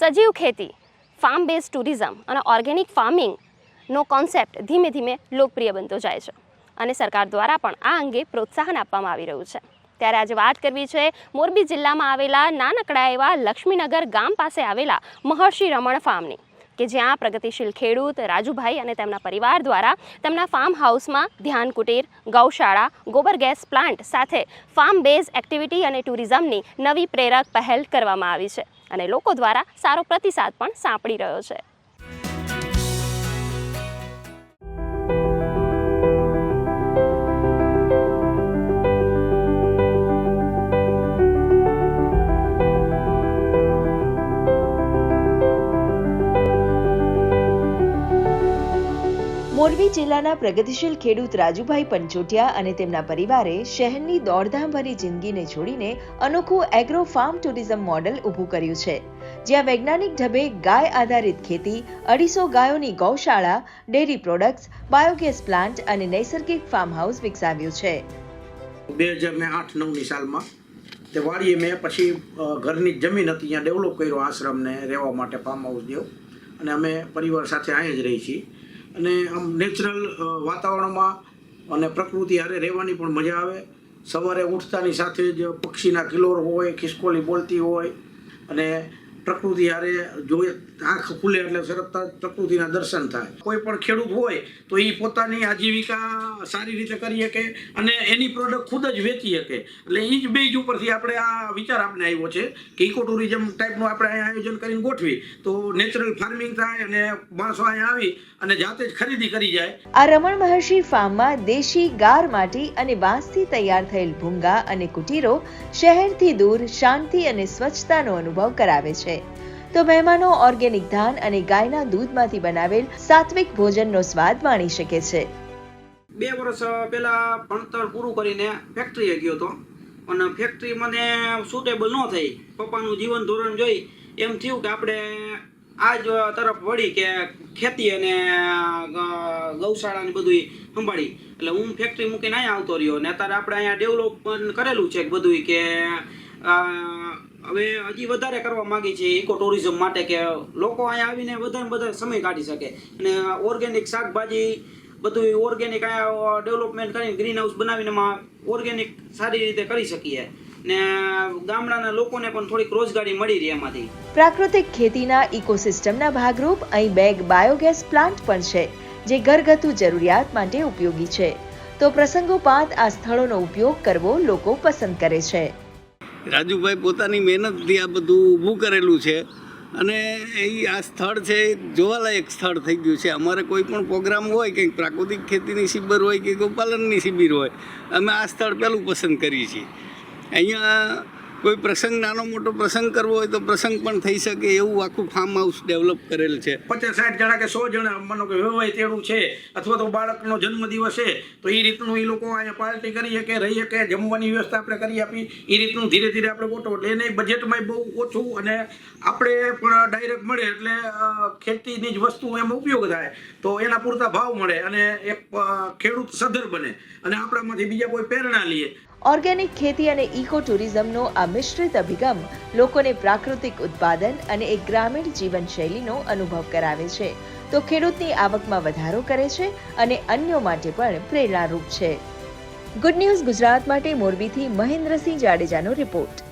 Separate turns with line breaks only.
સજીવ ખેતી farm base tourism અને ઓર્ગેનિક ફાર્મિંગનો કોન્સેપ્ટ ધીમે ધીમે લોકપ્રિય બનતો જાય છે અને સરકાર દ્વારા પણ આ અંગે પ્રોત્સાહન આપવામાં આવી રહ્યું છે. ત્યારે આજે વાત કરવી છે મોરબી જિલ્લામાં આવેલા નાનકડા એવા લક્ષ્મીનગર ગામ પાસે આવેલા મહર્ષિ રમણ ફાર્મની કે જ્યાં પ્રગતિશીલ ખેડૂત રાજુભાઈ અને તેમના પરિવાર દ્વારા તેમના ફાર્મ હાઉસમાં ધ્યાન કુટીર, ગૌશાળા, ગોબર ગેસ પ્લાન્ટ સાથે ફાર્મ બેઝ એક્ટિવિટી અને ટુરિઝમની નવી પ્રેરક પહેલ કરવામાં આવી છે. અને લોકો દ્વારા સારો પ્રતિસાદ પણ સાંપડી રહ્યો છે.
મોરબી જિલ્લાના પ્રગતિશીલ ખેડૂત રાજુભાઈ પંચોટિયા અને તેમના પરિવારે શહેરની દોડધામભરી જિંદગીને છોડીને અનોખું એગ્રો ફાર્મ ટુરિઝમ મોડેલ ઊભું કર્યું છે. જ્યાં વૈજ્ઞાનિક ઢબે ગાય આધારિત ખેતી, અઢીસો ગાયોની ગૌશાળા ડેરી પ્રોડક્ટ્સ બાયોગેસ પ્લાન્ટ અને નૈસર્ગિક ફાર્મ હાઉસ વિકસાવ્યું છે.
બે હજાર ને આઠ નવની સાલમાં તે વાડીએ મેં પછી ઘરની જમીન હતી, ત્યાં ડેવલપ કર્યો આશ્રમને રહેવા માટે ફાર્મ હાઉસ જેવું. અને અમે પરિવાર સાથે અહીં જ રહી છીએ. અને આમ નેચરલ વાતાવરણમાં અને પ્રકૃતિ હારે રહેવાની પણ મજા આવે. સવારે ઉઠતાની સાથે જ પક્ષીના કિલોર હોય, ખિસકોલી બોલતી હોય અને પ્રકૃતિ હારે જોઈએ આંખ ખુલે એટલે તરત પ્રકૃતિના દર્શન થાય. કોઈ પણ ખેડૂત હોય, તો એ પોતાની આજીવિકા સારી રીતે કરી શકે અને એની પ્રોડક્ટ ખુદ જ વેચી શકે. એટલે એ જ બેજ ઉપરથી આપણે આ વિચાર આપણે આવ્યો છે કે ઇકો ટુરિઝમ ટાઈપનું આપણે અહીંયા આયોજન કરીને ગોઠવી, તો નેચરલ ફાર્મિંગ થાય અને માણસો અહીંયા આવી અને જાતે જ ખરીદી કરી જાય.
આ રમણ મહર્ષિ ફાર્મમાં દેશી ગાર માટી અને વાંસથી તૈયાર થયેલ ભૂંગા અને કુટીરો શહેરથી દૂર શાંતિ અને સ્વચ્છતાનો અનુભવ કરાવે છે. તો મહેમાનો ઓર્ગેનિક ધાન અને ગાયના દૂધમાંથી બનાવેલ સાત્વિક ભોજનનો સ્વાદ માણી શકે છે.
બે વર્ષ પહેલા ભણતર પૂરું કરીને ફેક્ટરીએ ગયો હતો. અને ફેક્ટરી મને સુટેબલ ન થઈ. પપ્પાનું જીવન ધોરણ જોઈ એમ થયું કે આપણે આ જ તરફ વળી કે ખેતી અને ગૌશાળા ને બધું સંભાળી. એટલે હું ફેક્ટરી મૂકીને અહીંયા આવતો રહ્યો. ને અત્યારે આપણે અહીંયા ડેવલપમેન્ટ કરેલું છે બધું કે હવે હજી વધારે કરવા માંગી છે ઇકો ટુરિઝમ માટે કે લોકો અહીંયા આવીને વધારે વધારે સમય કાઢી શકે. અને ઓર્ગેનિક શાકભાજી, બધું ઓર્ગેનિક અહીંયા ડેવલપમેન્ટ કરીને ગ્રીન હાઉસ બનાવીને ઓર્ગેનિક સારી રીતે કરી શકીએ. ને ગામડાના લોકોને પણ થોડીક રોજગારી મળી રહે એમાંથી.
પ્રાકૃતિક ખેતીના ઇકોસિસ્ટમના ભાગરૂપ અહીં બેગ બાયોગેસ પ્લાન્ટ પણ છે, જે ઘરગથ્થુ જરૂરિયાત માટે ઉપયોગી છે. તો પ્રસંગોપાત આ સ્થળોનો ઉપયોગ કરવો લોકો પસંદ કરે છે.
રાજુભાઈ પોતાની મહેનતથી આ બધું ઊભું કરેલું છે. અને એ આ સ્થળ છે જોવાલાયક સ્થળ થઈ ગયું છે. અમારે કોઈ પણ પ્રોગ્રામ હોય, કંઈક પ્રાકૃતિક ખેતીની શિબિર હોય કે ગોપાલનની શિબિર હોય, અમે આ સ્થળ પહેલું પસંદ કરીએ છીએ. અહીંયા કોઈ પ્રસંગ, નાનો મોટો પ્રસંગ કરવો હોય તો પ્રસંગ પણ થઈ શકે એવું આખું ફાર્મ હાઉસ ડેવલપ કરેલ છે.
પચાસ સાઠ જણા કે સો જણા માનો કે વ્યવહાય તેડું છે, અથવા તો બાળકનો જન્મદિવસ છે, તો એ રીતનું એ લોકો અહીંયા પાર્ટી કરી શકે, રહી શકે, જમવાની વ્યવસ્થા આપણે કરી આપી એ રીતનું ધીરે ધીરે આપણે ગોઠવો એટલે એને બજેટમાં બહુ ઓછું અને આપણે પણ ડાયરેક્ટ મળે એટલે ખેતીની જ વસ્તુ એમાં ઉપયોગ થાય. તો એના પૂરતા ભાવ મળે અને એક ખેડૂત સધર બને અને આપણામાંથી બીજા કોઈ પ્રેરણા લઈએ
ઓર્ગેનિક ખેતી અને ઇકો ટુરિઝમનો આ મિશ્રિત અભિગમ લોકોને પ્રાકૃતિક ઉત્પાદન અને એક ગ્રામીણ જીવનશૈલીનો અનુભવ કરાવે છે. તો ખેડૂતની આવકમાં વધારો કરે છે અને અન્યો માટે પણ પ્રેરણારૂપ છે. ગુડ ન્યૂઝ ગુજરાત માટે મોરબીથી મહેન્દ્રસિંહ જાડેજાનો રિપોર્ટ